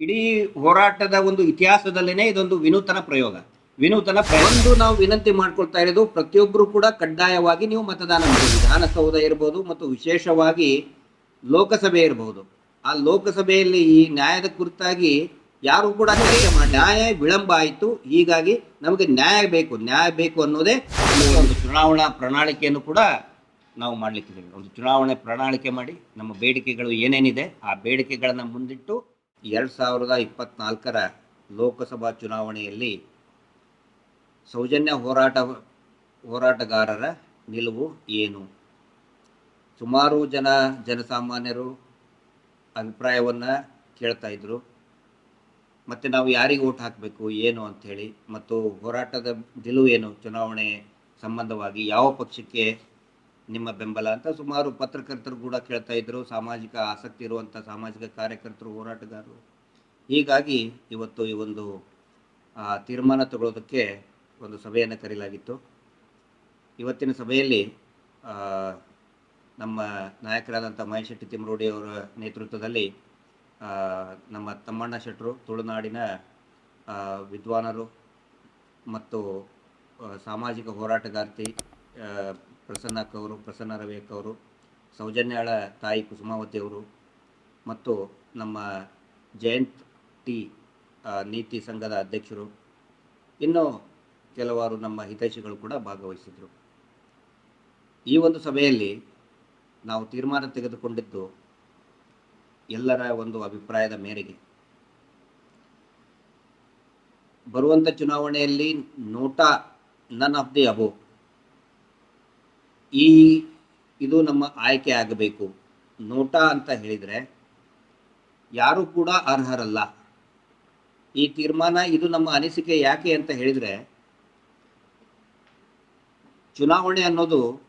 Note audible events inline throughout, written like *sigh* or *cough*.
ಇಡೀ ಹೋರಾಟದ ಒಂದು ಇತಿಹಾಸದಲ್ಲೇನೆ ಇದೊಂದು ವಿನೂತನ ಪ್ರಯೋಗ. ವಿನೂತನ. ಒಂದು ನಾವು ವಿನಂತಿ ಮಾಡ್ಕೊಳ್ತಾ ಇರೋದು ಪ್ರತಿಯೊಬ್ಬರು ಕೂಡ ಕಡ್ಡಾಯವಾಗಿ ನೀವು ಮತದಾನ ಮಾಡಿ. ವಿಧಾನಸೌಧ ಇರಬಹುದು ಮತ್ತು ವಿಶೇಷವಾಗಿ ಲೋಕಸಭೆ ಇರಬಹುದು ಆ ಲೋಕಸಭೆಯಲ್ಲಿ ಈ ನ್ಯಾಯದ ಕುರಿತಾಗಿ ಯಾರು ಕೂಡ ನ್ಯಾಯ ವಿಳಂಬ ಆಯಿತು. ಹೀಗಾಗಿ ನಮಗೆ ನ್ಯಾಯ ಬೇಕು. ನ್ಯಾಯ ಬೇಕು ಅನ್ನೋದೇ ಒಂದು ಚುನಾವಣಾ ಪ್ರಣಾಳಿಕೆಯನ್ನು ಕೂಡ ನಾವು ಮಾಡಲಿಕ್ಕಿದ್ದೇವೆ. ಒಂದು ಚುನಾವಣೆ ಪ್ರಣಾಳಿಕೆ ಮಾಡಿ ನಮ್ಮ ಬೇಡಿಕೆಗಳು ಏನೇನಿದೆ ಆ ಬೇಡಿಕೆಗಳನ್ನು ಮುಂದಿಟ್ಟು ಎರಡು ಸಾವಿರದ ಇಪ್ಪತ್ನಾಲ್ಕರ ಲೋಕಸಭಾ ಚುನಾವಣೆಯಲ್ಲಿ ಸೌಜನ್ಯ ಹೋರಾಟ, ಹೋರಾಟಗಾರರ ನಿಲುವು ಏನು? ಸುಮಾರು ಜನ ಜನಸಾಮಾನ್ಯರು ಅಭಿಪ್ರಾಯವನ್ನು ಕೇಳ್ತಾ ಇದ್ರು. ಮತ್ತು ನಾವು ಯಾರಿಗೆ ಓಟ್ ಹಾಕಬೇಕು, ಏನು ಅಂಥೇಳಿ, ಮತ್ತು ಹೋರಾಟದ ನಿಲುವು ಏನು? ಚುನಾವಣೆ ಸಂಬಂಧವಾಗಿ ಯಾವ ಪಕ್ಷಕ್ಕೆ ನಿಮ್ಮ ಬೆಂಬಲ ಅಂತ ಸುಮಾರು ಪತ್ರಕರ್ತರು ಕೂಡ ಕೇಳ್ತಾ ಇದ್ರು, ಸಾಮಾಜಿಕ ಆಸಕ್ತಿ ಇರುವಂಥ ಸಾಮಾಜಿಕ ಕಾರ್ಯಕರ್ತರು, ಹೋರಾಟಗಾರರು. ಹೀಗಾಗಿ ಇವತ್ತು ಈ ಒಂದು ತೀರ್ಮಾನ ತಗೊಳ್ಳೋದಕ್ಕೆ ಒಂದು ಸಭೆಯನ್ನು ಕರೆಯಲಾಗಿತ್ತು. ಇವತ್ತಿನ ಸಭೆಯಲ್ಲಿ ನಮ್ಮ ನಾಯಕರಾದಂಥ ಮಹೇಶ್ ಶೆಟ್ಟಿ ತಿಮ್ಮರೂಡಿ ಅವರ ನೇತೃತ್ವದಲ್ಲಿ ನಮ್ಮ ತಮ್ಮಣ್ಣ ಶೆಟ್ಟರು ತುಳುನಾಡಿನ ವಿದ್ವಾನರು ಮತ್ತು ಸಾಮಾಜಿಕ ಹೋರಾಟಗಾರ್ತಿ ಪ್ರಸನ್ನ ಅವರು ಪ್ರಸನ್ನ ರವಿ ಅಕ್ಕ ಅವರು ಸೌಜನ್ಯಾಳ ತಾಯಿ ಕುಸುಮಾವತಿ ಅವರು ಮತ್ತು ನಮ್ಮ ಜಯಂತ್ ಟಿ ನೀತಿ ಸಂಘದ ಅಧ್ಯಕ್ಷರು. ಇನ್ನು ಕೆಲವಾರು ನಮ್ಮ ಹಿತೈಷಿಗಳು ಕೂಡ ಭಾಗವಹಿಸಿದರು. ಈ ಒಂದು ಸಭೆಯಲ್ಲಿ ನಾವು ತೀರ್ಮಾನ ತೆಗೆದುಕೊಂಡಿದ್ದು ಎಲ್ಲರ ಒಂದು ಅಭಿಪ್ರಾಯದ ಮೇರೆಗೆ. ಬರುವಂಥ ಚುನಾವಣೆಯಲ್ಲಿ NOTA none of the above ಈ ಇದು ನಮ್ಮ ಆಯ್ಕೆ ಆಗಬೇಕು. ನೋಟಾ ಅಂತ ಹೇಳಿದರೆ ಯಾರು ಕೂಡ ಅರ್ಹರಲ್ಲ. ಈ ತೀರ್ಮಾನ ಇದು ನಮ್ಮ ಅನಿಸಿಕೆ ಯಾಕೆ ಅಂತ ಹೇಳಿದರೆ ಚುನಾವಣೆ ಅನ್ನೋದು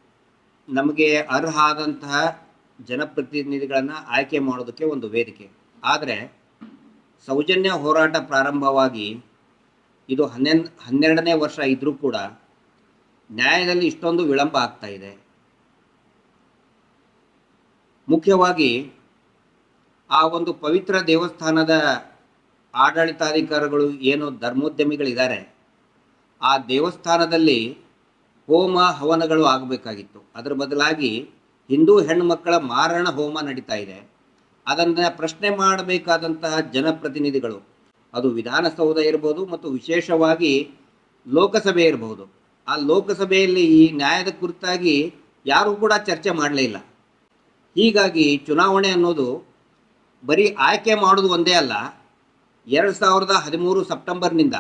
ನಮಗೆ ಅರ್ಹ ಆದಂತಹ ಜನಪ್ರತಿನಿಧಿಗಳನ್ನು ಆಯ್ಕೆ ಮಾಡೋದಕ್ಕೆ ಒಂದು ವೇದಿಕೆ. ಆದರೆ ಸೌಜನ್ಯ ಹೋರಾಟ ಪ್ರಾರಂಭವಾಗಿ ಇದು ಹನ್ನೆರಡು, ಹನ್ನೆರಡನೇ ವರ್ಷ ಇದ್ದರೂ ಕೂಡ ನ್ಯಾಯದಲ್ಲಿ ಇಷ್ಟೊಂದು ವಿಳಂಬ ಆಗ್ತಾ ಇದೆ. ಮುಖ್ಯವಾಗಿ ಆ ಒಂದು ಪವಿತ್ರ ದೇವಸ್ಥಾನದ ಆಡಳಿತಾಧಿಕಾರಿಗಳು ಏನು ಧರ್ಮೋದ್ಯಮಿಗಳಿದ್ದಾರೆ, ಆ ದೇವಸ್ಥಾನದಲ್ಲಿ ಹೋಮ ಹವನಗಳು ಆಗಬೇಕಾಗಿತ್ತು. ಅದರ ಬದಲಾಗಿ ಹಿಂದೂ ಹೆಣ್ಣುಮಕ್ಕಳ ಮಾರಣ ಹೋಮ ನಡೀತಾ ಇದೆ. ಅದನ್ನು ಪ್ರಶ್ನೆ ಮಾಡಬೇಕಾದಂತಹ ಜನಪ್ರತಿನಿಧಿಗಳು, ಅದು ವಿಧಾನಸೌಧ ಇರ್ಬೋದು ಮತ್ತು ವಿಶೇಷವಾಗಿ ಲೋಕಸಭೆ ಇರಬಹುದು ಆ ಲೋಕಸಭೆಯಲ್ಲಿ ಈ ನ್ಯಾಯದ ಕುರಿತಾಗಿ ಯಾರೂ ಕೂಡ ಚರ್ಚೆ ಮಾಡಲೇ ಇಲ್ಲ. ಹೀಗಾಗಿ ಚುನಾವಣೆ ಅನ್ನೋದು ಬರೀ ಆಯ್ಕೆ ಮಾಡೋದು ಒಂದೇ ಅಲ್ಲ, ಎರಡು ಸಾವಿರದ ಹದಿಮೂರು ಸೆಪ್ಟೆಂಬರ್ನಿಂದ.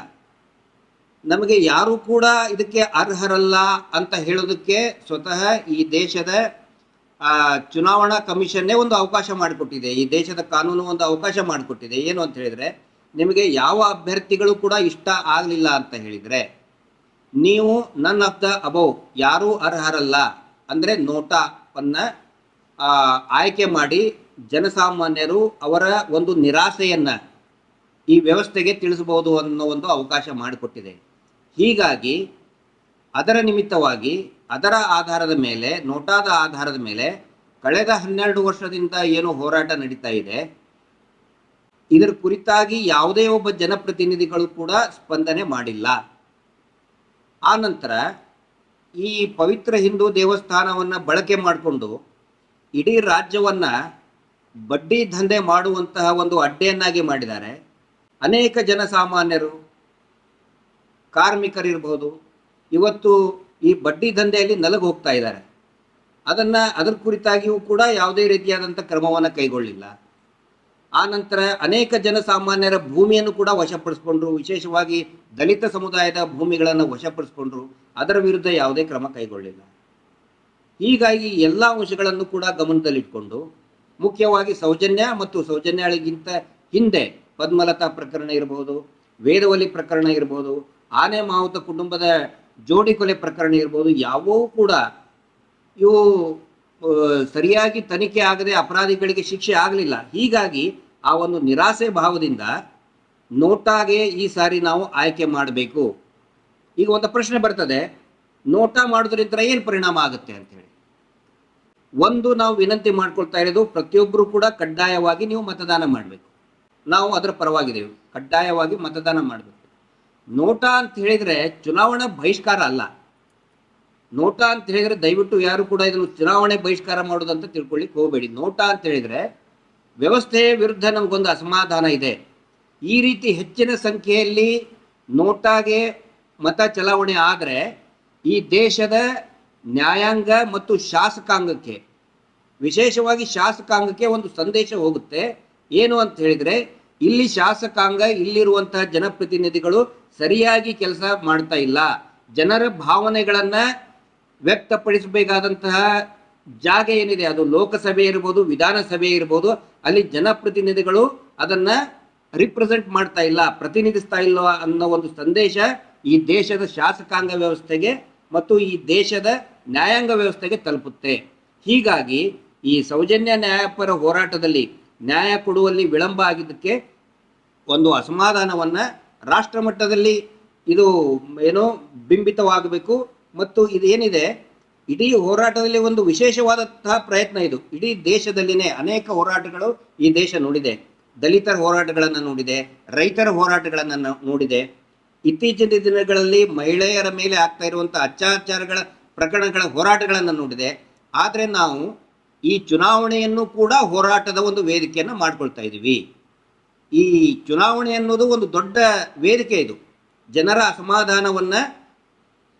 ನಮಗೆ ಯಾರೂ ಕೂಡ ಇದಕ್ಕೆ ಅರ್ಹರಲ್ಲ ಅಂತ ಹೇಳೋದಕ್ಕೆ ಸ್ವತಃ ಈ ದೇಶದ ಚುನಾವಣಾ ಕಮಿಷನ್ನೇ ಒಂದು ಅವಕಾಶ ಮಾಡಿಕೊಟ್ಟಿದೆ. ಈ ದೇಶದ ಕಾನೂನು ಒಂದು ಅವಕಾಶ ಮಾಡಿಕೊಟ್ಟಿದೆ. ಏನು ಅಂತ ಹೇಳಿದರೆ, ನಿಮಗೆ ಯಾವ ಅಭ್ಯರ್ಥಿಗಳು ಕೂಡ ಇಷ್ಟ ಆಗಲಿಲ್ಲ ಅಂತ ಹೇಳಿದರೆ ನೀವು ನನ್ ಆಫ್ ದ ಅಬೌವ್ ಯಾರೂ ಅರ್ಹರಲ್ಲ. ಅಂದರೆ ನೋಟಾವನ್ನು ಆಯ್ಕೆ ಮಾಡಿ ಜನಸಾಮಾನ್ಯರು ಅವರ ಒಂದು ನಿರಾಸೆಯನ್ನು ಈ ವ್ಯವಸ್ಥೆಗೆ ತಿಳಿಸಬಹುದು ಅನ್ನೋ ಒಂದು ಅವಕಾಶ ಮಾಡಿಕೊಟ್ಟಿದೆ. ಹೀಗಾಗಿ ಅದರ ನಿಮಿತ್ತವಾಗಿ, ಅದರ ಆಧಾರದ ಮೇಲೆ, ನೋಟಾದ ಆಧಾರದ ಮೇಲೆ ಕಳೆದ ಹನ್ನೆರಡು ವರ್ಷದಿಂದ ಏನು ಹೋರಾಟ ನಡೀತಾ ಇದೆ. ಇದರ ಕುರಿತಾಗಿ ಯಾವುದೇ ಒಬ್ಬ ಜನಪ್ರತಿನಿಧಿಗಳು ಕೂಡ ಸ್ಪಂದನೆ ಮಾಡಿಲ್ಲ. ಆ ನಂತರ ಈ ಪವಿತ್ರ ಹಿಂದೂ ದೇವಸ್ಥಾನವನ್ನು ಬಳಕೆ ಮಾಡಿಕೊಂಡು ಇಡೀ ರಾಜ್ಯವನ್ನು ಬಡ್ಡಿ ದಂಧೆ ಮಾಡುವಂತಹ ಒಂದು ಅಡ್ಡೆಯನ್ನಾಗಿ ಮಾಡಿದ್ದಾರೆ. ಅನೇಕ ಜನಸಾಮಾನ್ಯರು ಕಾರ್ಮಿಕರಿರ್ಬೋದು ಇವತ್ತು ಈ ಬಡ್ಡಿ ದಂಧೆಯಲ್ಲಿ ನಲಗು ಹೋಗ್ತಾ ಇದ್ದಾರೆ. ಅದನ್ನು ಅದರ ಕುರಿತಾಗಿಯೂ ಕೂಡ ಯಾವುದೇ ರೀತಿಯಾದಂಥ ಕ್ರಮವನ್ನು ಕೈಗೊಳ್ಳಿಲ್ಲ. ಆ ನಂತರ ಅನೇಕ ಜನಸಾಮಾನ್ಯರ ಭೂಮಿಯನ್ನು ಕೂಡ ವಶಪಡಿಸ್ಕೊಂಡ್ರು. ವಿಶೇಷವಾಗಿ ದಲಿತ ಸಮುದಾಯದ ಭೂಮಿಗಳನ್ನು ವಶಪಡಿಸ್ಕೊಂಡ್ರು. ಅದರ ವಿರುದ್ಧ ಯಾವುದೇ ಕ್ರಮ ಕೈಗೊಳ್ಳಿಲ್ಲ. ಹೀಗಾಗಿ ಎಲ್ಲ ಅಂಶಗಳನ್ನು ಕೂಡ ಗಮನದಲ್ಲಿಟ್ಕೊಂಡು ಮುಖ್ಯವಾಗಿ ಸೌಜನ್ಯ ಮತ್ತು ಸೌಜನ್ಯಗಳಿಗಿಂತ ಹಿಂದೆ ಪದ್ಮಲತಾ ಪ್ರಕರಣ ಇರಬಹುದು ವೇದವಲಿ ಪ್ರಕರಣ ಇರಬಹುದು ಆನೆ ಮಾವುತ ಕುಟುಂಬದ ಜೋಡಿ ಕೊಲೆ ಪ್ರಕರಣ ಇರ್ಬೋದು, ಯಾವೂ ಕೂಡ ಇವು ಸರಿಯಾಗಿ ತನಿಖೆ ಆಗದೆ ಅಪರಾಧಿಗಳಿಗೆ ಶಿಕ್ಷೆ ಆಗಲಿಲ್ಲ. ಹೀಗಾಗಿ ಆ ಒಂದು ನಿರಾಸೆ ಭಾವದಿಂದ ನೋಟಾಗೆ ಈ ಸಾರಿ ನಾವು ಆಯ್ಕೆ ಮಾಡಬೇಕು. ಈಗ ಒಂದು ಪ್ರಶ್ನೆ ಬರ್ತದೆ. ನೋಟಾ ಮಾಡೋದ್ರಿಂದ ಏನು ಪರಿಣಾಮ ಆಗುತ್ತೆ ಅಂತೇಳಿ. ಒಂದು, ನಾವು ವಿನಂತಿ ಮಾಡ್ಕೊಳ್ತಾ ಇರೋದು ಪ್ರತಿಯೊಬ್ಬರು ಕೂಡ ಕಡ್ಡಾಯವಾಗಿ ನೀವು ಮತದಾನ ಮಾಡಬೇಕು. ನಾವು ಅದರ ಪರವಾಗಿದ್ದೇವೆ. ಕಡ್ಡಾಯವಾಗಿ ಮತದಾನ ಮಾಡಬೇಕು. ನೋಟಾ ಅಂತ ಹೇಳಿದರೆ ಚುನಾವಣಾ ಬಹಿಷ್ಕಾರ ಅಲ್ಲ. ನೋಟಾ ಅಂತ ಹೇಳಿದ್ರೆ ದಯವಿಟ್ಟು ಯಾರು ಕೂಡ ಇದನ್ನು ಚುನಾವಣೆ ಬಹಿಷ್ಕಾರ ಮಾಡೋದಂತ ತಿಳ್ಕೊಳ್ಳಿಕ್ಕೆ ಹೋಗಬೇಡಿ. ನೋಟಾ ಅಂತ ಹೇಳಿದ್ರೆ ವ್ಯವಸ್ಥೆಯ ವಿರುದ್ಧ ನಮಗೊಂದು ಅಸಮಾಧಾನ ಇದೆ. ಈ ರೀತಿ ಹೆಚ್ಚಿನ ಸಂಖ್ಯೆಯಲ್ಲಿ ನೋಟಾಗೆ ಮತ ಚಲಾವಣೆ ಆದರೆ ಈ ದೇಶದ ನ್ಯಾಯಾಂಗ ಮತ್ತು ಶಾಸಕಾಂಗಕ್ಕೆ, ವಿಶೇಷವಾಗಿ ಶಾಸಕಾಂಗಕ್ಕೆ ಒಂದು ಸಂದೇಶ ಹೋಗುತ್ತೆ. ಏನು ಅಂತ ಹೇಳಿದ್ರೆ ಇಲ್ಲಿ ಶಾಸಕಾಂಗ, ಇಲ್ಲಿರುವಂತಹ ಜನಪ್ರತಿನಿಧಿಗಳು ಸರಿಯಾಗಿ ಕೆಲಸ ಮಾಡ್ತಾ ಇಲ್ಲ. ಜನರ ಭಾವನೆಗಳನ್ನ ವ್ಯಕ್ತಪಡಿಸಬೇಕಾದಂತಹ ಜಾಗ ಏನಿದೆ, ಅದು ಲೋಕಸಭೆ ಇರ್ಬೋದು, ವಿಧಾನಸಭೆ ಇರ್ಬೋದು, ಅಲ್ಲಿ ಜನಪ್ರತಿನಿಧಿಗಳು ಅದನ್ನ ರಿಪ್ರೆಸೆಂಟ್ ಮಾಡ್ತಾ ಇಲ್ಲ, ಪ್ರತಿನಿಧಿಸ್ತಾ ಇಲ್ಲ ಅನ್ನೋ ಒಂದು ಸಂದೇಶ ಈ ದೇಶದ ಶಾಸಕಾಂಗ ವ್ಯವಸ್ಥೆಗೆ ಮತ್ತು ಈ ದೇಶದ ನ್ಯಾಯಾಂಗ ವ್ಯವಸ್ಥೆಗೆ ತಲುಪುತ್ತೆ. ಹೀಗಾಗಿ ಈ ಸೌಜನ್ಯ ನ್ಯಾಯಪರ ಹೋರಾಟದಲ್ಲಿ ನ್ಯಾಯ ಕೊಡುವಲ್ಲಿ ವಿಳಂಬ ಆಗಿದ್ದಕ್ಕೆ ಒಂದು ಅಸಮಾಧಾನವನ್ನು ರಾಷ್ಟ್ರ ಮಟ್ಟದಲ್ಲಿ ಇದು ಏನೋ ಬಿಂಬಿತವಾಗಬೇಕು. ಮತ್ತು ಇದೇನಿದೆ ಇಡೀ ಹೋರಾಟದಲ್ಲಿ ಒಂದು ವಿಶೇಷವಾದಂತಹ ಪ್ರಯತ್ನ ಇದು. ಇಡೀ ದೇಶದಲ್ಲಿನೇ ಅನೇಕ ಹೋರಾಟಗಳು ಈ ದೇಶ ನೋಡಿದೆ. ದಲಿತರ ಹೋರಾಟಗಳನ್ನು ನೋಡಿದೆ. ರೈತರ ಹೋರಾಟಗಳನ್ನು ನೋಡಿದೆ. ಇತ್ತೀಚಿನ ದಿನಗಳಲ್ಲಿ ಮಹಿಳೆಯರ ಮೇಲೆ ಆಗ್ತಾ ಇರುವಂತಹ ಅತ್ಯಾಚಾರಗಳ ಪ್ರಕರಣಗಳ ಹೋರಾಟಗಳನ್ನು ನೋಡಿದೆ. ಆದರೆ ನಾವು ಈ ಚುನಾವಣೆಯನ್ನು ಕೂಡ ಹೋರಾಟದ ಒಂದು ವೇದಿಕೆಯನ್ನು ಮಾಡ್ಕೊಳ್ತಾ ಇದ್ದೀವಿ ಈ ಚುನಾವಣೆ ಅನ್ನೋದು ಒಂದು ದೊಡ್ಡ ವೇದಿಕೆ ಇದು. ಜನರ ಅಸಮಾಧಾನವನ್ನ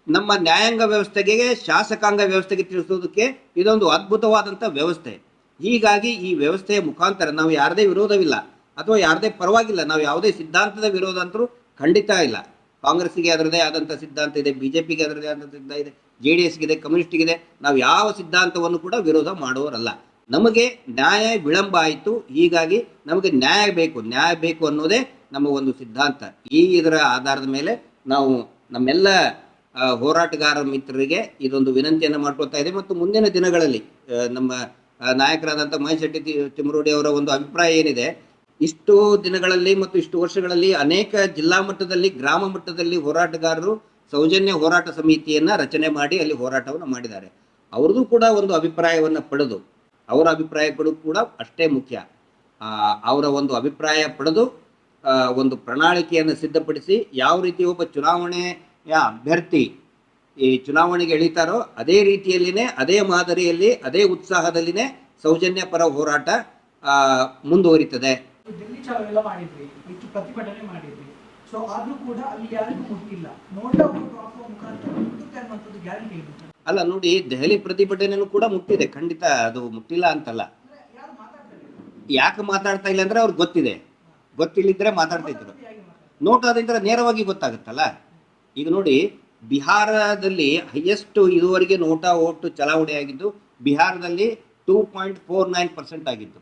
ನಮ್ಮ ನ್ಯಾಯಾಂಗ ವ್ಯವಸ್ಥೆಗೆ, ಶಾಸಕಾಂಗ ವ್ಯವಸ್ಥೆಗೆ ತಿಳಿಸೋದಕ್ಕೆ ಇದೊಂದು ಅದ್ಭುತವಾದಂಥ ವ್ಯವಸ್ಥೆ. ಹೀಗಾಗಿ ಈ ವ್ಯವಸ್ಥೆಯ ಮುಖಾಂತರ ನಾವು ಯಾರದೇ ವಿರೋಧವಿಲ್ಲ. ಅಥವಾ ಯಾರದೇ ಪರವಾಗಿಲ್ಲ, ನಾವು ಯಾವುದೇ ಸಿದ್ಧಾಂತದ ವಿರೋಧ ಅಂತರೂ ಖಂಡಿತ ಇಲ್ಲ. ಕಾಂಗ್ರೆಸ್ಸಿಗೆ ಅದರದೇ ಆದಂಥ ಸಿದ್ಧಾಂತ ಇದೆ ಬಿ ಜೆ ಪಿಗೆ ಅದರದೇ ಆದಂಥ ಸಿದ್ಧಾಂತ ಇದೆ, ಜೆ ಡಿ ಎಸ್ಗಿದೆ ಕಮ್ಯುನಿಸ್ಟ್ಗಿದೆ ನಾವು ಯಾವ ಸಿದ್ಧಾಂತವನ್ನು ಕೂಡ ವಿರೋಧ ಮಾಡುವವರಲ್ಲ. ನಮಗೆ ನ್ಯಾಯ ವಿಳಂಬ ಆಯಿತು. ಹೀಗಾಗಿ ನಮಗೆ ನ್ಯಾಯ ಬೇಕು. ನ್ಯಾಯ ಬೇಕು ಅನ್ನೋದೇ ನಮ್ಮ ಒಂದು ಸಿದ್ಧಾಂತ. ಈ ಇದರ ಆಧಾರದ ಮೇಲೆ ನಾವು ನಮ್ಮೆಲ್ಲ ಹೋರಾಟಗಾರ ಮಿತ್ರರಿಗೆ ಇದೊಂದು ವಿನಂತಿಯನ್ನು ಮಾಡ್ಕೊಳ್ತಾ ಇದೆ. ಮತ್ತು ಮುಂದಿನ ದಿನಗಳಲ್ಲಿ ನಮ್ಮ ನಾಯಕರಾದಂಥ ಮಹೇಶ್ ಶೆಟ್ಟಿ ತಿಮ್ಮರೂಡಿ ಅವರ ಒಂದು ಅಭಿಪ್ರಾಯ ಏನಿದೆ, ಇಷ್ಟು ದಿನಗಳಲ್ಲಿ ಮತ್ತು ಇಷ್ಟು ವರ್ಷಗಳಲ್ಲಿ ಅನೇಕ ಜಿಲ್ಲಾ ಮಟ್ಟದಲ್ಲಿ, ಗ್ರಾಮ ಮಟ್ಟದಲ್ಲಿ ಹೋರಾಟಗಾರರು ಸೌಜನ್ಯ ಹೋರಾಟ ಸಮಿತಿಯನ್ನ ರಚನೆ ಮಾಡಿ ಅಲ್ಲಿ ಹೋರಾಟವನ್ನು ಮಾಡಿದ್ದಾರೆ. ಅವ್ರದ್ದು ಕೂಡ ಒಂದು ಅಭಿಪ್ರಾಯವನ್ನು ಪಡೆದು, ಅವರ ಅಭಿಪ್ರಾಯಗಳು ಕೂಡ ಅಷ್ಟೇ ಮುಖ್ಯ. ಅವರ ಒಂದು ಅಭಿಪ್ರಾಯ ಪಡೆದು ಒಂದು ಪ್ರಣಾಳಿಕೆಯನ್ನು ಸಿದ್ಧಪಡಿಸಿ, ಯಾವ ರೀತಿ ಒಬ್ಬ ಚುನಾವಣೆಯ ಅಭ್ಯರ್ಥಿ ಈ ಚುನಾವಣೆಗೆ ಎಳಿತಾರೋ ಅದೇ ರೀತಿಯಲ್ಲಿನೇ ಅದೇ ಮಾದರಿಯಲ್ಲಿ ಅದೇ ಉತ್ಸಾಹದಲ್ಲಿನೇ ಸೌಜನ್ಯ ಪರ ಹೋರಾಟ ಮುಂದುವರಿತದೆ. ಡೆಲ್ಲಿ ಚಾಲೋ ಎಲ್ಲ ಮಾಡಿದ್ವಿ ಇಷ್ಟು ಪ್ರತಿಭಟನೆ ಮಾಡಿದ್ವಿ ಸೊ ಆದ್ರೂ ಕೂಡ ಅಲ್ಲಿ ಯಾರಿಗೂ ಮುಟ್ಟಿಲ್ಲ ನೋಟ ಡ್ರಾಪ್ ಮುಖಾಂತರ ಮುಟ್ಟುತ್ತೆ ಅನ್ನೋಂಥದ್ದು ಗ್ಯಾರಂಟಿ ಇದೆ ಅಲ್ಲ ನೋಡಿ ದೆಹಲಿ ಪ್ರತಿಭಟನೆನೂ ಕೂಡ ಮುಟ್ಟಿದೆ. ಖಂಡಿತ ಅದು ಮುಟ್ಟಿಲ್ಲ ಅಂತಲ್ಲ. ಯಾಕೆ ಮಾತಾಡ್ತಾ ಇಲ್ಲ ಅಂದ್ರೆ ಅವ್ರಿಗೆ ಗೊತ್ತಿದೆ. ಗೊತ್ತಿಲ್ಲಿದ್ರೆ ಮಾತಾಡ್ತಿದ್ರು ಹೇಗೆ ನೋಟಾದಿಂದ ನೇರವಾಗಿ ಗೊತ್ತಾಗುತ್ತಲ್ಲ. ಈಗ ನೋಡಿ, ಬಿಹಾರದಲ್ಲಿ ಹೈಯೆಸ್ಟ್ ಇದುವರೆಗೆ ನೋಟಾ ಓಟು ಚಲಾವಣೆ ಆಗಿದ್ದು, ಬಿಹಾರದಲ್ಲಿ two point four nine percent ಆಗಿತ್ತು.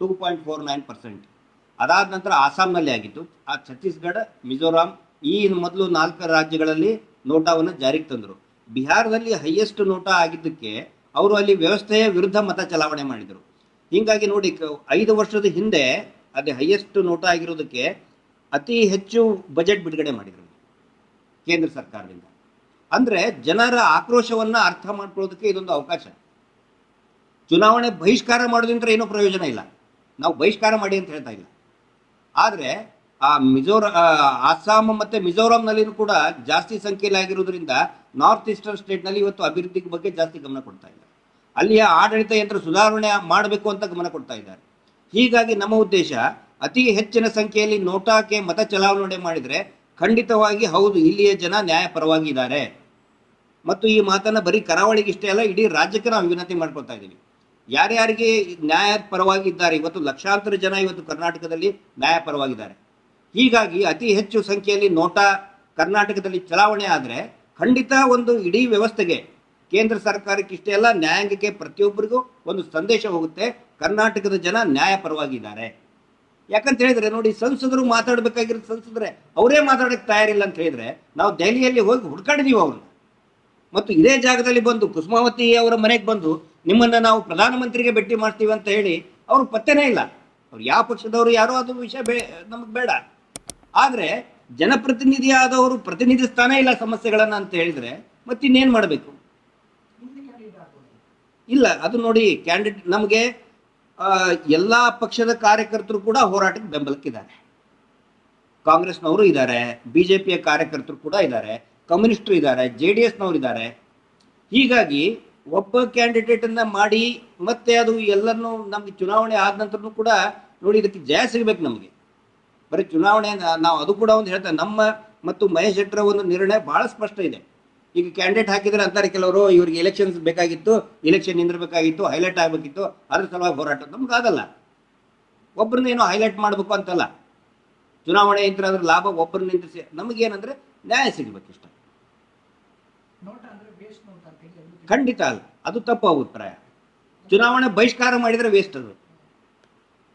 Two point four nine percent ಅದಾದ ನಂತರ ಆಸಾಂನಲ್ಲಿ ಆಗಿತ್ತು. ಆ ಛತ್ತೀಸ್ಗಢ, ಮಿಜೋರಾಂ, ಈ ಮೊದಲು ನಾಲ್ಕು ರಾಜ್ಯಗಳಲ್ಲಿ ನೋಟಾವನ್ನು ಜಾರಿಗೆ ತಂದರು. ಬಿಹಾರದಲ್ಲಿ ಹೈಯೆಸ್ಟ್ ನೋಟಾ ಆಗಿದ್ದಕ್ಕೆ ಅವರು ಅಲ್ಲಿ ವ್ಯವಸ್ಥೆಯ ವಿರುದ್ಧ ಮತ ಚಲಾವಣೆ ಮಾಡಿದರು. ಹೀಗಾಗಿ ನೋಡಿ ಐದು ವರ್ಷದ ಹಿಂದೆ ಅದೇ ಹೈಯೆಸ್ಟ್ ನೋಟಾ ಆಗಿರೋದಕ್ಕೆ ಅತಿ ಹೆಚ್ಚು ಬಜೆಟ್ ಬಿಡುಗಡೆ ಮಾಡಿದರು. ಕೇಂದ್ರ ಸರ್ಕಾರದಿಂದ. ಅಂದ್ರೆ ಜನರ ಆಕ್ರೋಶವನ್ನ ಅರ್ಥ ಮಾಡ್ಕೊಳ್ಳೋದಕ್ಕೆ ಇದೊಂದು ಅವಕಾಶ. ಚುನಾವಣೆ ಬಹಿಷ್ಕಾರ ಮಾಡೋದ್ರಿಂದ ಏನೂ ಪ್ರಯೋಜನ ಇಲ್ಲ. ನಾವು ಬಹಿಷ್ಕಾರ ಮಾಡಿ ಅಂತ ಹೇಳ್ತಾ ಇಲ್ಲ. ಆದರೆ ಆ ಮಿಜೋರ ಅಸ್ಸಾಂ ಮತ್ತು ಮಿಜೋರಾಂನಲ್ಲಿನೂ ಕೂಡ ಜಾಸ್ತಿ ಸಂಖ್ಯೆಯಲ್ಲಿ ಆಗಿರೋದ್ರಿಂದ ನಾರ್ತ್ ಈಸ್ಟರ್ನ್ ಸ್ಟೇಟ್ನಲ್ಲಿ ಇವತ್ತು ಅಭಿವೃದ್ಧಿ ಬಗ್ಗೆ ಜಾಸ್ತಿ ಗಮನ ಕೊಡ್ತಾ ಇಲ್ಲ. ಅಲ್ಲಿಯ ಆಡಳಿತ ಯಂತ್ರ ಸುಧಾರಣೆ ಮಾಡಬೇಕು ಅಂತ ಗಮನ ಕೊಡ್ತಾ ಇದ್ದಾರೆ. ಹೀಗಾಗಿ ನಮ್ಮ ಉದ್ದೇಶ ಅತಿ ಹೆಚ್ಚಿನ ಸಂಖ್ಯೆಯಲ್ಲಿ ನೋಟಾಕ್ಕೆ ಮತ ಚಲಾವಣೆ ಮಾಡಿದರೆ ಖಂಡಿತವಾಗಿ ಹೌದು, ಇಲ್ಲಿಯ ಜನ ನ್ಯಾಯಪರವಾಗಿದ್ದಾರೆ. ಮತ್ತು ಈ ಮಾತನ್ನ ಬರೀ ಕರಾವಳಿಗೆ ಇಷ್ಟೇ ಅಲ್ಲ, ಇಡೀ ರಾಜ್ಯಕ್ಕೆ ನಾವು ವಿನಂತಿ ಮಾಡ್ಕೊಳ್ತಾ ಇದ್ದೀವಿ. ಯಾರ್ಯಾರಿಗೆ ನ್ಯಾಯ ಪರವಾಗಿದ್ದಾರೆ ಇವತ್ತು ಲಕ್ಷಾಂತರ ಜನ ಇವತ್ತು ಕರ್ನಾಟಕದಲ್ಲಿ ನ್ಯಾಯ ಪರವಾಗಿದ್ದಾರೆ ಹೀಗಾಗಿ ಅತಿ ಹೆಚ್ಚು ಸಂಖ್ಯೆಯಲ್ಲಿ ನೋಟಾ ಕರ್ನಾಟಕದಲ್ಲಿ ಚಲಾವಣೆ ಆದರೆ ಖಂಡಿತ ಒಂದು ಇಡೀ ವ್ಯವಸ್ಥೆಗೆ ಕೇಂದ್ರ ಸರ್ಕಾರಕ್ಕೆ ಇಷ್ಟೇ ಅಲ್ಲ, ನ್ಯಾಯಾಂಗಕ್ಕೆ ಪ್ರತಿಯೊಬ್ಬರಿಗೂ ಒಂದು ಸಂದೇಶ ಹೋಗುತ್ತೆ, ಕರ್ನಾಟಕದ ಜನ ನ್ಯಾಯ ಪರವಾಗಿದ್ದಾರೆ ಯಾಕಂತ ಹೇಳಿದ್ರೆ ನೋಡಿ, ಸಂಸದರು ಮಾತಾಡಬೇಕಾಗಿರೋ ಸಂಸದರೇ, ಅವರೇ ಮಾತಾಡಕ್ಕೆ ತಯಾರಿಲ್ಲ ಅಂತ ಹೇಳಿದ್ರೆ ನಾವು ದೆಹಲಿಯಲ್ಲಿ ಹೋಗಿ ಹುಡ್ಕಾಡಿದೀವಿ ಅವ್ರನ್ನ. ಮತ್ತು ಇದೇ ಜಾಗದಲ್ಲಿ ಬಂದು ಕುಸುಮಾವತಿ ಅವರ ಮನೆಗೆ ಬಂದು ನಿಮ್ಮನ್ನ ನಾವು ಪ್ರಧಾನಮಂತ್ರಿಗೆ ಭೇಟಿ ಮಾಡ್ತೀವಿ ಅಂತ ಹೇಳಿ ಅವ್ರು ಪತ್ತೆನೇ ಇಲ್ಲ. ಅವ್ರು ಯಾವ ಪಕ್ಷದವರು ಯಾರೋ ಅದು ವಿಷಯ ಬೇ, ನಮಗೆ ಬೇಡ. ಆದರೆ ಜನಪ್ರತಿನಿಧಿಯಾದವರು ಪ್ರತಿನಿಧಿಸ್ತಾನೇ ಇಲ್ಲ ಸಮಸ್ಯೆಗಳನ್ನ ಅಂತ ಹೇಳಿದ್ರೆ ಮತ್ತಿನ್ನೇನು ಮಾಡಬೇಕು? ಇಲ್ಲ, ಅದು ನೋಡಿ, ಕ್ಯಾಂಡಿಡೇಟ್ ನಮಗೆ ಎಲ್ಲ ಪಕ್ಷದ ಕಾರ್ಯಕರ್ತರು ಕೂಡ ಹೋರಾಟಕ್ಕೆ ಬೆಂಬಲಕ್ಕಿದ್ದಾರೆ. ಕಾಂಗ್ರೆಸ್ನವರು ಇದ್ದಾರೆ ಬಿ ಜೆ ಪಿಯ ಕಾರ್ಯಕರ್ತರು ಕೂಡ ಇದ್ದಾರೆ, ಕಮ್ಯುನಿಸ್ಟರು ಇದ್ದಾರೆ, ಜೆ ಡಿ ಎಸ್ನವರು ಇದ್ದಾರೆ. ಹೀಗಾಗಿ ಒಬ್ಬ ಕ್ಯಾಂಡಿಡೇಟನ್ನು ಮಾಡಿ ಮತ್ತೆ ಅದು ಎಲ್ಲರನ್ನೂ ನಮಗೆ ಚುನಾವಣೆ ಆದ ನಂತರನೂ ಕೂಡ ನೋಡಿ ಇದಕ್ಕೆ ಜಯ ಸಿಗಬೇಕು ನಮಗೆ. ಬರೀ ಚುನಾವಣೆ ನಾವು ಅದು ಕೂಡ ಒಂದು ಹೇಳ್ತೇವೆ ನಮ್ಮ ಮತ್ತು ಮಹೇಶ್ ಶೆಟ್ಟರ ಒಂದು ನಿರ್ಣಯ ಬಹಳ ಸ್ಪಷ್ಟ ಇದೆ. ಈಗ ಕ್ಯಾಂಡಿಡೇಟ್ ಹಾಕಿದ್ರೆ ಅಂತಾರೆ ಕೆಲವರು ಇವ್ರಿಗೆ ಎಲೆಕ್ಷನ್ಸ್ ಬೇಕಾಗಿತ್ತು ಎಲೆಕ್ಷನ್ ನಿಂದಿರಬೇಕಾಗಿತ್ತು ಹೈಲೈಟ್ ಆಗಬೇಕಿತ್ತು ಅದ್ರ ಸಲುವಾಗಿ ಹೋರಾಟ. ನಮ್ಗೆ ಆಗಲ್ಲ. ಒಬ್ಬರನ್ನ ಏನೋ ಹೈಲೈಟ್ ಮಾಡಬೇಕು ಅಂತಲ್ಲ. ಚುನಾವಣೆ ಇದ್ರೆ ಅದ್ರ ಲಾಭ ಒಬ್ಬರನ್ನ ನಮ್ಗೆ ನಮಗೇನಂದ್ರೆ ನ್ಯಾಯ ಸಿಗಬೇಕಿಷ್ಟ. ಖಂಡಿತ ಅಲ್ಲ. ಅದು ತಪ್ಪು ಅಭಿಪ್ರಾಯ. ಚುನಾವಣೆ ಬಹಿಷ್ಕಾರ ಮಾಡಿದ್ರೆ ವೇಸ್ಟ್ ಅದು.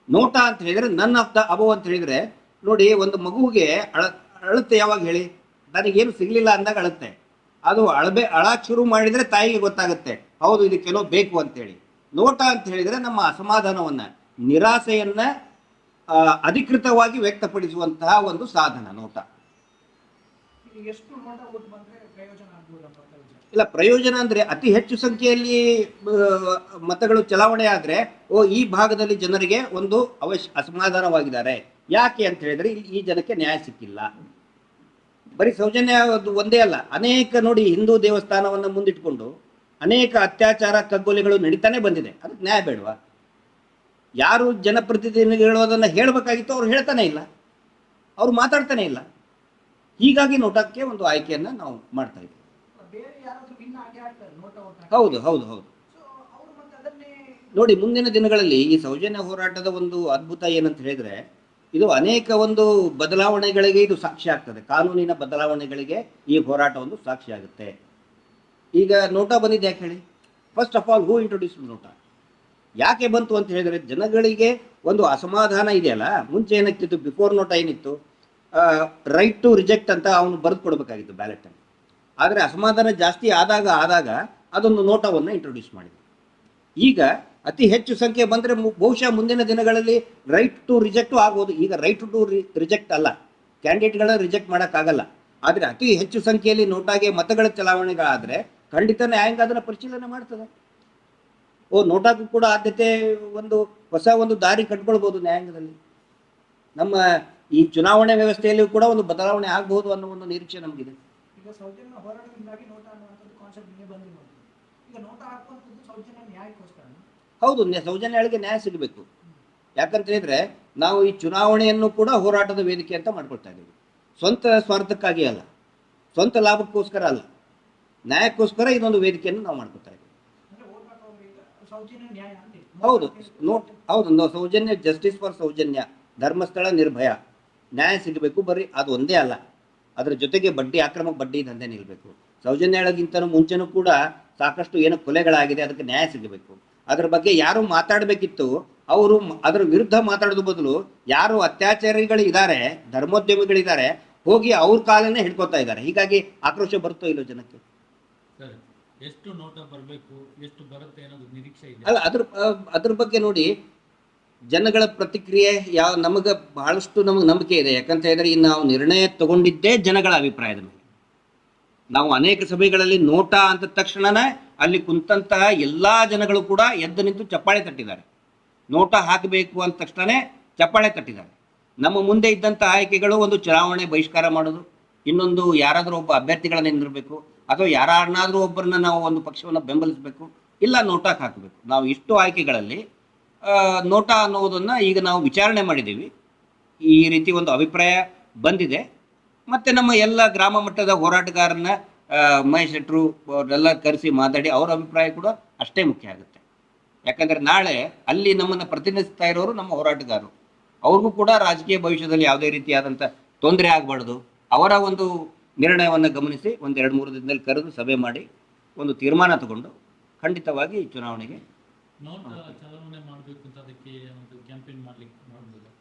ನೋಟ ಅಂತ ಹೇಳಿದ್ರೆ ನನ್ನ ಆಫ್ ಅಭವ ಅಬೋ ಅಂತ ಹೇಳಿದ್ರೆ ನೋಡಿ ಒಂದು ಮಗುವಿಗೆ ಅಳ ಅಳುತ್ತೆ ಯಾವಾಗ ಹೇಳಿ? ನನಗೇನು ಸಿಗಲಿಲ್ಲ ಅಂದಾಗ ಅಳುತ್ತೆ ಅದು ಅಳಬೆ ಅಳಕ್ ಶುರು ಮಾಡಿದ್ರೆ ತಾಯಿಗೆ ಗೊತ್ತಾಗುತ್ತೆ. ಹೌದು ಇದಕ್ಕೆಲ್ಲೋ ಬೇಕು ಅಂತೇಳಿ. ನೋಟ ಅಂತ ಹೇಳಿದ್ರೆ ನಮ್ಮ ಅಸಮಾಧಾನವನ್ನ ನಿರಾಸೆಯನ್ನ ಅಧಿಕೃತವಾಗಿ ವ್ಯಕ್ತಪಡಿಸುವಂತಹ ಒಂದು ಸಾಧನ ನೋಟ. ಇಲ್ಲ ಪ್ರಯೋಜನ ಅಂದ್ರೆ ಅತಿ ಹೆಚ್ಚು ಸಂಖ್ಯೆಯಲ್ಲಿ ಮತಗಳು ಚಲಾವಣೆ ಆದ್ರೆ ಓ ಈ ಭಾಗದಲ್ಲಿ ಜನರಿಗೆ ಒಂದು ಅವಶ್ಯ ಅಸಮಾಧಾನವಾಗಿದ್ದಾರೆ. ಯಾಕೆ ಅಂತ ಹೇಳಿದ್ರೆ ಇಲ್ಲಿ ಈ ಜನಕ್ಕೆ ನ್ಯಾಯ ಸಿಕ್ಕಿಲ್ಲ. ಬರೀ ಸೌಜನ್ಯ ಅದು ಒಂದೇ ಅಲ್ಲ. ಅನೇಕ ನೋಡಿ ಹಿಂದೂ ದೇವಸ್ಥಾನವನ್ನು ಮುಂದಿಟ್ಕೊಂಡು ಅನೇಕ ಅತ್ಯಾಚಾರ ಕಗ್ಗೊಲೆಗಳು ನಡೀತಾನೆ ಬಂದಿದೆ. ಅದಕ್ಕೆ ನ್ಯಾಯ ಬೇಡವಾ? ಯಾರು ಜನಪ್ರತಿನಿಧಿಗಳು ಅದನ್ನು ಹೇಳಬೇಕಾಗಿತ್ತು ಅವ್ರು ಹೇಳ್ತಾನೆ ಇಲ್ಲ. ಅವ್ರು ಮಾತಾಡ್ತಾನೆ ಇಲ್ಲ. ಹೀಗಾಗಿ ನೋಟಕ್ಕೆ ಒಂದು ಆಯ್ಕೆಯನ್ನು ನಾವು ಮಾಡ್ತಾ ಇದ್ದೀವಿ. ಹೌದು ಹೌದು ಹೌದು. ನೋಡಿ ಮುಂದಿನ ದಿನಗಳಲ್ಲಿ ಈ ಸೌಜನ್ಯ ಹೋರಾಟದ ಒಂದು ಅದ್ಭುತ ಏನಂತ ಹೇಳಿದ್ರೆ ಇದು ಅನೇಕ ಒಂದು ಬದಲಾವಣೆಗಳಿಗೆ ಇದು ಸಾಕ್ಷಿ ಆಗ್ತದೆ. ಕಾನೂನಿನ ಬದಲಾವಣೆಗಳಿಗೆ ಈ ಹೋರಾಟ ಒಂದು ಸಾಕ್ಷಿ ಆಗುತ್ತೆ. ಈಗ ನೋಟಾ ಬಂದಿದೆ ಯಾಕೆ ಹೇಳಿ? First of all who introduce NOTA? ಯಾಕೆ ಬಂತು ಅಂತ ಹೇಳಿದ್ರೆ ಜನಗಳಿಗೆ ಒಂದು ಅಸಮಾಧಾನ ಇದೆಯಲ್ಲ? ಮುಂಚೆ ಏನಾಗ್ತಿತ್ತು? ಬಿಫೋರ್ ನೋಟಾ ಏನಿತ್ತು? ರೈಟ್ ಟು ರಿಜೆಕ್ಟ್ ಅಂತ ಅವನು ಬರೆದು ಕೊಡಬೇಕಾಗಿತ್ತು ಬ್ಯಾಲೆಟನ್ನು ಆದರೆ ಅಸಮಾಧಾನ ಜಾಸ್ತಿ ಆದಾಗ ಆದಾಗ ಅದೊಂದು ನೋಟವನ್ನು ಇಂಟ್ರೊಡ್ಯೂಸ್ ಮಾಡಿದೆ ಈಗ ಅತಿ ಹೆಚ್ಚು ಸಂಖ್ಯೆ ಬಂದರೆ ಬಹುಶಃ ಮುಂದಿನ ದಿನಗಳಲ್ಲಿ ರೈಟ್ ಟು ರಿಜೆಕ್ಟು ಆಗ್ಬೋದು ಈಗ ರೈಟ್ ಟು ರಿಜೆಕ್ಟ್ ಅಲ್ಲ. ಕ್ಯಾಂಡಿಡೇಟ್ಗಳನ್ನ ರಿಜೆಕ್ಟ್ ಮಾಡೋಕ್ಕಾಗಲ್ಲ. ಆದರೆ ಅತಿ ಹೆಚ್ಚು ಸಂಖ್ಯೆಯಲ್ಲಿ ನೋಟಾಗೆ ಮತಗಳ ಚಲಾವಣೆಗಳಾದರೆ ಖಂಡಿತ ನ್ಯಾಯಾಂಗ ಅದನ್ನು ಪರಿಶೀಲನೆ ಮಾಡ್ತದೆ. ಓ ನೋಟಾಗೂ ಕೂಡ ಆದ್ಯತೆ ಒಂದು ಹೊಸ ಒಂದು ದಾರಿ ಕಟ್ಕೊಳ್ಬೋದು ನ್ಯಾಯಾಂಗದಲ್ಲಿ. ನಮ್ಮ ಈ ಚುನಾವಣೆ ವ್ಯವಸ್ಥೆಯಲ್ಲಿಯೂ ಕೂಡ ಒಂದು ಬದಲಾವಣೆ ಆಗಬಹುದು ಅನ್ನೋ ಒಂದು ನಿರೀಕ್ಷೆ ನಮಗಿದೆ. ಈಗ ನೋಟ ಹೌದು ಸೌಜನ್ಯಾಳಿಗೆ ಸೌಜನ್ಯಗಳಿಗೆ ನ್ಯಾಯ ಸಿಗಬೇಕು. ಯಾಕಂತ ಹೇಳಿದ್ರೆ ನಾವು ಈ ಚುನಾವಣೆಯನ್ನು ಕೂಡ ಹೋರಾಟದ ವೇದಿಕೆ ಅಂತ ಮಾಡ್ಕೊಳ್ತಾ ಇದ್ದೀವಿ. ಸ್ವಂತ ಸ್ವಾರ್ಥಕ್ಕಾಗಿ ಅಲ್ಲ ಸ್ವಂತ ಲಾಭಕ್ಕೋಸ್ಕರ ಅಲ್ಲ ನ್ಯಾಯಕ್ಕೋಸ್ಕರ ಇದೊಂದು ವೇದಿಕೆಯನ್ನು ನಾವು ಮಾಡ್ಕೊಳ್ತಾ ಇದ್ದೀವಿ. ಹೌದು ನೋಟ್ ಹೌದು ಸೌಜನ್ಯ ಜಸ್ಟಿಸ್ ಫಾರ್ ಸೌಜನ್ಯ ಧರ್ಮಸ್ಥಳ ನಿರ್ಭಯ ನ್ಯಾಯ ಸಿಗಬೇಕು ಬರೀ ಅದು ಒಂದೇ ಅಲ್ಲ. ಅದರ ಜೊತೆಗೆ ಬಡ್ಡಿ ಅಕ್ರಮ ಬಡ್ಡಿ ದಂಧೆ ನಿಲ್ಲಬೇಕು ಸೌಜನ್ಯಗಿಂತ ಮುಂಚೆನೂ ಕೂಡ ಸಾಕಷ್ಟು ಏನು ಕೊಲೆಗಳಾಗಿದೆ ಅದಕ್ಕೆ ನ್ಯಾಯ ಸಿಗಬೇಕು. ಅದರ ಬಗ್ಗೆ ಯಾರು ಮಾತಾಡಬೇಕಿತ್ತು ಅವರು ಅದರ ವಿರುದ್ಧ ಮಾತಾಡೋದು ಬದಲು ಯಾರು ಅತ್ಯಾಚಾರಿಗಳಿದ್ದಾರೆ ಧರ್ಮೋದ್ಯಮಿಗಳಿದ್ದಾರೆ ಹೋಗಿ ಅವ್ರ ಕಾಲನ್ನೇ ಹಿಡ್ಕೊತಾ ಇದ್ದಾರೆ. ಹೀಗಾಗಿ ಆಕ್ರೋಶ ಬರುತ್ತೋ ಇಲ್ಲೋ ಜನಕ್ಕೆ? ಸರಿ ಎಷ್ಟು ನೋಟ ಬರಬೇಕು ಎಷ್ಟು ಬರುತ್ತೆ ಅನ್ನೋದು ನಿರೀಕ್ಷೆ ಇದೆ. ಅಲ್ಲ ಅದ್ರ ಅದ್ರ ಬಗ್ಗೆ ನೋಡಿ ಜನಗಳ ಪ್ರತಿಕ್ರಿಯೆ ಯಾವ ನಮಗೆ ಬಹಳಷ್ಟು ನಮಗೆ ನಂಬಿಕೆ ಇದೆ. ಯಾಕಂತ ಹೇಳಿದ್ರೆ ಇನ್ನು ನಾವು ನಿರ್ಣಯ ತಗೊಂಡಿದ್ದೇ ಜನಗಳ ಅಭಿಪ್ರಾಯದ ಮೇಲೆ. ನಾವು ಅನೇಕ ಸಭೆಗಳಲ್ಲಿ ನೋಟ ಅಂತ ತಕ್ಷಣನೇ ಅಲ್ಲಿ ಕುಂತಹ ಎಲ್ಲಾ ಜನಗಳು ಕೂಡ ಎದ್ದು ನಿಂತು ಚಪ್ಪಾಳೆ ತಟ್ಟಿದ್ದಾರೆ. ನೋಟ ಹಾಕಬೇಕು ಅಂದ ತಕ್ಷಣವೇ ಚಪ್ಪಾಳೆ ತಟ್ಟಿದ್ದಾರೆ. ನಮ್ಮ ಮುಂದೆ ಇದ್ದಂಥ ಆಯ್ಕೆಗಳು ಒಂದು ಚುನಾವಣೆ ಬಹಿಷ್ಕಾರ ಮಾಡೋದು, ಇನ್ನೊಂದು ಯಾರಾದರೂ ಒಬ್ಬ ಅಭ್ಯರ್ಥಿಗಳನ್ನ ನಿಂದಿರಬೇಕು, ಅಥವಾ ಯಾರನ್ನಾದರೂ ಒಬ್ಬರನ್ನ ನಾವು ಒಂದು ಪಕ್ಷವನ್ನು ಬೆಂಬಲಿಸಬೇಕು, ಇಲ್ಲ ನೋಟಾಕ್ ಹಾಕಬೇಕು. ನಾವು ಇಷ್ಟು ಆಯ್ಕೆಗಳಲ್ಲಿ ನೋಟಾ ಅನ್ನೋದನ್ನ ಈಗ ನಾವು ವಿಚಾರಣೆ ಮಾಡಿದ್ದೀವಿ. ಈ ರೀತಿ ಒಂದು ಅಭಿಪ್ರಾಯ ಬಂದಿದೆ. ಮತ್ತೆ ನಮ್ಮ ಎಲ್ಲ ಗ್ರಾಮ ಮಟ್ಟದ ಹೋರಾಟಗಾರನ್ನ ಮಹೇಶ್ ಶೆಟ್ರು ಅವರೆಲ್ಲ ಕರೆಸಿ ಮಾತಾಡಿ ಅವರ ಅಭಿಪ್ರಾಯ ಕೂಡ ಅಷ್ಟೇ ಮುಖ್ಯ ಆಗುತ್ತೆ. ಯಾಕಂದ್ರೆ ನಾಳೆ ಅಲ್ಲಿ ನಮ್ಮನ್ನು ಪ್ರತಿನಿಧಿಸ್ತಾ ಇರೋರು ನಮ್ಮ ಹೋರಾಟಗಾರರು. ಅವ್ರಿಗೂ ಕೂಡ ರಾಜಕೀಯ ಭವಿಷ್ಯದಲ್ಲಿ ಯಾವುದೇ ರೀತಿಯಾದಂಥ ತೊಂದರೆ ಆಗಬಾರ್ದು. ಅವರ ಒಂದು ನಿರ್ಣಯವನ್ನು ಗಮನಿಸಿ ಒಂದು ಎರಡು ಮೂರು ದಿನದಲ್ಲಿ ಕರೆದು ಸಭೆ ಮಾಡಿ ಒಂದು ತೀರ್ಮಾನ ತಗೊಂಡು ಖಂಡಿತವಾಗಿ ಈ ಚುನಾವಣೆಗೆ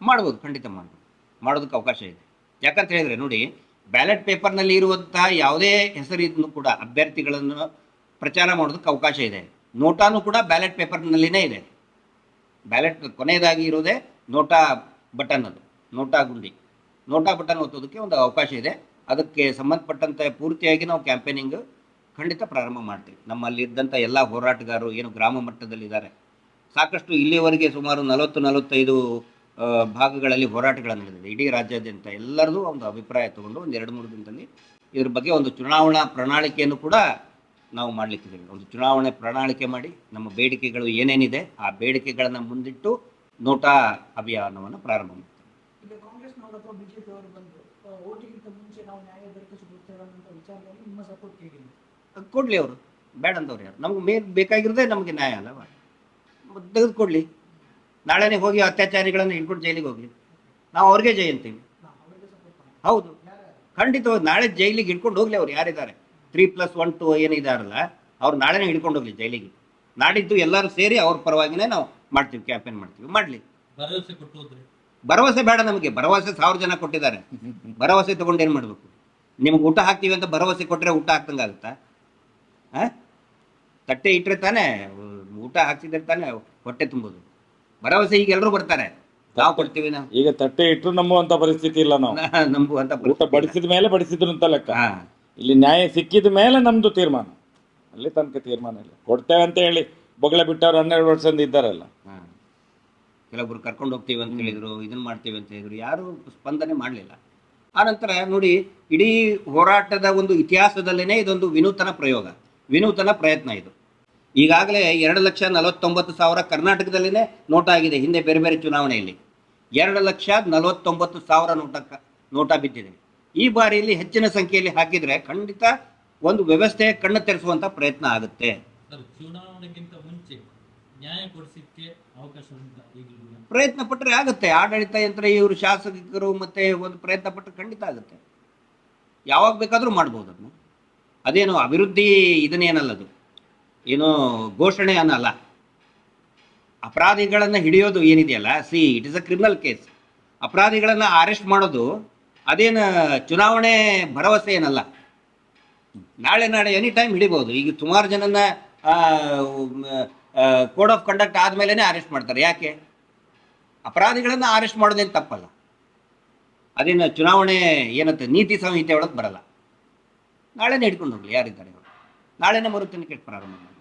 ಮಾಡ್ಬೋದು ಖಂಡಿತ ಮಾಡ್ಬೋದು. ಮಾಡೋದಕ್ಕೆ ಅವಕಾಶ ಇದೆ. ಯಾಕಂತ ಹೇಳಿದ್ರೆ ನೋಡಿ ಬ್ಯಾಲೆಟ್ ಪೇಪರ್ನಲ್ಲಿ ಇರುವಂತಹ ಯಾವುದೇ ಹೆಸರಿದ್ರೂ ಕೂಡ ಅಭ್ಯರ್ಥಿಗಳನ್ನು ಪ್ರಚಾರ ಮಾಡೋದಕ್ಕೆ ಅವಕಾಶ ಇದೆ. ನೋಟಾನು ಕೂಡ ಬ್ಯಾಲೆಟ್ ಪೇಪರ್ನಲ್ಲಿನೇ ಇದೆ. ಬ್ಯಾಲೆಟ್ ಕೊನೆಯದಾಗಿ ಇರೋದೇ ನೋಟಾ ಬಟನ್ ಅದು, ನೋಟಾ ಗುಂಡಿ. ನೋಟಾ ಬಟನ್ ಒತ್ತೋದಕ್ಕೆ ಒಂದು ಅವಕಾಶ ಇದೆ. ಅದಕ್ಕೆ ಸಂಬಂಧಪಟ್ಟಂತೆ ಪೂರ್ತಿಯಾಗಿ ನಾವು ಕ್ಯಾಂಪೇನಿಂಗ್ ಖಂಡಿತ ಪ್ರಾರಂಭ ಮಾಡ್ತೀವಿ. ನಮ್ಮಲ್ಲಿದ್ದಂಥ ಎಲ್ಲ ಹೋರಾಟಗಾರರು ಏನು ಗ್ರಾಮ ಮಟ್ಟದಲ್ಲಿದ್ದಾರೆ. ಸಾಕಷ್ಟು ಇಲ್ಲಿಯವರೆಗೆ ಸುಮಾರು ನಲವತ್ತು ನಲವತ್ತೈದು ಭಾಗಗಳಲ್ಲಿ ಹೋರಾಟಗಳು ನಡೆದಿದೆ. ಇಡೀ ರಾಜ್ಯಾದ್ಯಂತ ಎಲ್ಲರದು ಒಂದು ಅಭಿಪ್ರಾಯ ತಗೊಂಡು ಒಂದು ಎರಡು ಮೂರು ದಿನದಲ್ಲಿ ಇದ್ರ ಬಗ್ಗೆ ಒಂದು ಚುನಾವಣಾ ಪ್ರಣಾಳಿಕೆಯನ್ನು ಕೂಡ ನಾವು ಮಾಡಲಿಕ್ಕಿದ್ದೇವೆ. ಒಂದು ಚುನಾವಣೆ ಪ್ರಣಾಳಿಕೆ ಮಾಡಿ ನಮ್ಮ ಬೇಡಿಕೆಗಳು ಏನೇನಿದೆ ಆ ಬೇಡಿಕೆಗಳನ್ನು ಮುಂದಿಟ್ಟು ನೋಟಾ ಅಭಿಯಾನವನ್ನು ಪ್ರಾರಂಭ ಮಾಡ್ತೀವಿ. ಕೊಡ್ಲಿ ಅವರು. ಬೇಡ ಅಂತವ್ರು ಯಾರು? ನಮ್ಗೆ ಮೇನ್ ಬೇಕಾಗಿರೋದೇ ನಮಗೆ ನ್ಯಾಯ ಅಲ್ಲವಾ ತೆಗೆದುಕೊಡ್ಲಿ. ನಾಳೆನೇ ಹೋಗಿ ಅತ್ಯಾಚಾರಿಗಳನ್ನು ಹಿಡ್ಕೊಂಡು ಜೈಲಿಗೆ ಹೋಗಲಿ. ನಾವು ಅವ್ರಿಗೆ ಜೈ ಅಂತೀವಿ. ಹೌದು. ಖಂಡಿತ ಖಂಡಿತವಾಗಿ ನಾಳೆ ಜೈಲಿಗೆ ಹಿಡ್ಕೊಂಡು ಹೋಗ್ಲಿ ಅವ್ರು ಯಾರಿದ್ದಾರೆ. ತ್ರೀ ಪ್ಲಸ್ ಒನ್ ಟು ಏನಿದಾರಲ್ಲ ಅವ್ರು ನಾಳೆನೇ ಹಿಡ್ಕೊಂಡು ಹೋಗ್ಲಿ ಜೈಲಿಗೆ. ನಾಡಿದ್ದು ಎಲ್ಲರೂ ಸೇರಿ ಅವ್ರ ಪರವಾಗಿನೇ ನಾವು ಮಾಡ್ತೀವಿ ಕ್ಯಾಂಪೇನ್ ಮಾಡ್ತೀವಿ. ಮಾಡಲಿ. ಭರವಸೆ ಬೇಡ ನಮಗೆ. ಭರವಸೆ ಸಾವಿರ ಜನ ಕೊಟ್ಟಿದ್ದಾರೆ. ಭರವಸೆ ತಗೊಂಡು ಏನು ಮಾಡಬೇಕು? ನಿಮ್ಗೆ ಊಟ ಹಾಕ್ತೀವಿ ಅಂತ ಭರವಸೆ ಕೊಟ್ಟರೆ ಊಟ ಹಾಕ್ದಂಗೆ ಆಗುತ್ತಾ? ಹಾಂ? ತಟ್ಟೆ ಇಟ್ಟರೆ ತಾನೇ ಊಟ ಹಾಕ್ಸಿದ್ರೆ ತಾನೇ ಹೊಟ್ಟೆ ತುಂಬೋದು. ಭರವಸೆ ಈಗ ಎಲ್ಲರೂ ಬರ್ತಾರೆ ನಾವು ಕೊಡ್ತೀವಿ ನಾವು. ಈಗ ತಟ್ಟೆ ಇಟ್ಟರು ನಂಬುವಂತ ಪರಿಸ್ಥಿತಿ ಇಲ್ಲ ನಾವು. *laughs* ನಂಬುವಂತ ಊಟ ಬಡಿಸಿದ ಮೇಲೆ ಬಡಿಸಿದ್ರು ಅಂತ ಲೆಕ್ಕ. ಇಲ್ಲಿ ನ್ಯಾಯ ಸಿಕ್ಕಿದ ಮೇಲೆ ನಮ್ದು ತೀರ್ಮಾನ. ಅಲ್ಲಿ ತನಕ ತೀರ್ಮಾನ ಇಲ್ಲ. ಕೊಡ್ತೇವೆ ಅಂತ ಹೇಳಿ ಬೊಗಳೆ ಬಿಟ್ಟವ್ರು ಹನ್ನೆರಡು ವರ್ಷದಿಂದ ಇದ್ದಾರಲ್ಲ. ಕೆಲವೊಬ್ರು ಕರ್ಕೊಂಡು ಹೋಗ್ತೀವಿ ಅಂತ ಹೇಳಿದ್ರು ಇದನ್ನ ಮಾಡ್ತೀವಿ ಅಂತ ಹೇಳಿದ್ರು. ಯಾರು ಸ್ಪಂದನೆ ಮಾಡಲಿಲ್ಲ. ಆನಂತರ ನೋಡಿ ಇಡೀ ಹೋರಾಟದ ಒಂದು ಇತಿಹಾಸದಲ್ಲೇನೆ ಇದೊಂದು ವಿನೂತನ ಪ್ರಯೋಗ. ವಿನೂತನ ಪ್ರಯತ್ನ ಇದು. ಈಗಾಗಲೇ ಎರಡು ಲಕ್ಷ ನಲವತ್ತೊಂಬತ್ತು ಸಾವಿರ ಕರ್ನಾಟಕದಲ್ಲಿನೇ ನೋಟ ಆಗಿದೆ. ಹಿಂದೆ ಬೇರೆ ಬೇರೆ ಚುನಾವಣೆಯಲ್ಲಿ ಎರಡು ಲಕ್ಷ ನಲವತ್ತೊಂಬತ್ತು ಸಾವಿರ ನೋಟ ನೋಟ ಬಿದ್ದಿದೆ. ಈ ಬಾರಿಯಲ್ಲಿ ಹೆಚ್ಚಿನ ಸಂಖ್ಯೆಯಲ್ಲಿ ಹಾಕಿದರೆ ಖಂಡಿತ ಒಂದು ವ್ಯವಸ್ಥೆ ಕಣ್ಣು ತೆರೆಸುವಂತ ಪ್ರಯತ್ನ ಆಗುತ್ತೆ. ಚುನಾವಣೆಗಿಂತ ಮುಂಚೆ ನ್ಯಾಯ ಕೊಡಿಸಲಿಕ್ಕೆ ಅವಕಾಶ ಪ್ರಯತ್ನ ಪಟ್ಟರೆ ಆಗುತ್ತೆ. ಆಡಳಿತ ಯಂತ್ರ ಇವರು ಶಾಸಕರು ಮತ್ತೆ ಒಂದು ಪ್ರಯತ್ನ ಪಟ್ಟರೆ ಖಂಡಿತ ಆಗುತ್ತೆ. ಯಾವಾಗ ಬೇಕಾದರೂ ಮಾಡ್ಬೋದು ಅದನ್ನು. ಅದೇನು ಅಭಿವೃದ್ಧಿ ಇದನ್ನೇನಲ್ಲದು ಏನು ಘೋಷಣೆ ಅನ್ನಲ್ಲ. ಅಪರಾಧಿಗಳನ್ನು ಹಿಡಿಯೋದು ಏನಿದೆಯಲ್ಲ see it is a criminal case ಅಪರಾಧಿಗಳನ್ನು ಅರೆಸ್ಟ್ ಮಾಡೋದು ಅದೇನು ಚುನಾವಣೆ ಭರವಸೆ ಏನಲ್ಲ. ನಾಳೆ ನಾಳೆ ಎನಿ ಟೈಮ್ ಹಿಡಿಬೋದು. ಈಗ ಸುಮಾರು ಜನನ ಕೋಡ್ ಆಫ್ ಕಂಡಕ್ಟ್ ಆದಮೇಲೆ ಅರೆಸ್ಟ್ ಮಾಡ್ತಾರೆ. ಯಾಕೆ? ಅಪರಾಧಿಗಳನ್ನು ಅರೆಸ್ಟ್ ಮಾಡೋದೇನು ತಪ್ಪಲ್ಲ. ಅದೇನು ಚುನಾವಣೆ ಏನಂತೆ ನೀತಿ ಸಂಹಿತೆ ಒಳಗೆ ಬರಲ್ಲ. ನಾಳೆನೇ ಹಿಡ್ಕೊಂಡು ಹೋಗ್ಲಿ, ಯಾರಿದ್ದಾರೆ ನಾಳೆನೇ ಮರು ತನಿಖೆ ಪ್ರಾರಂಭ ಮಾಡಿ.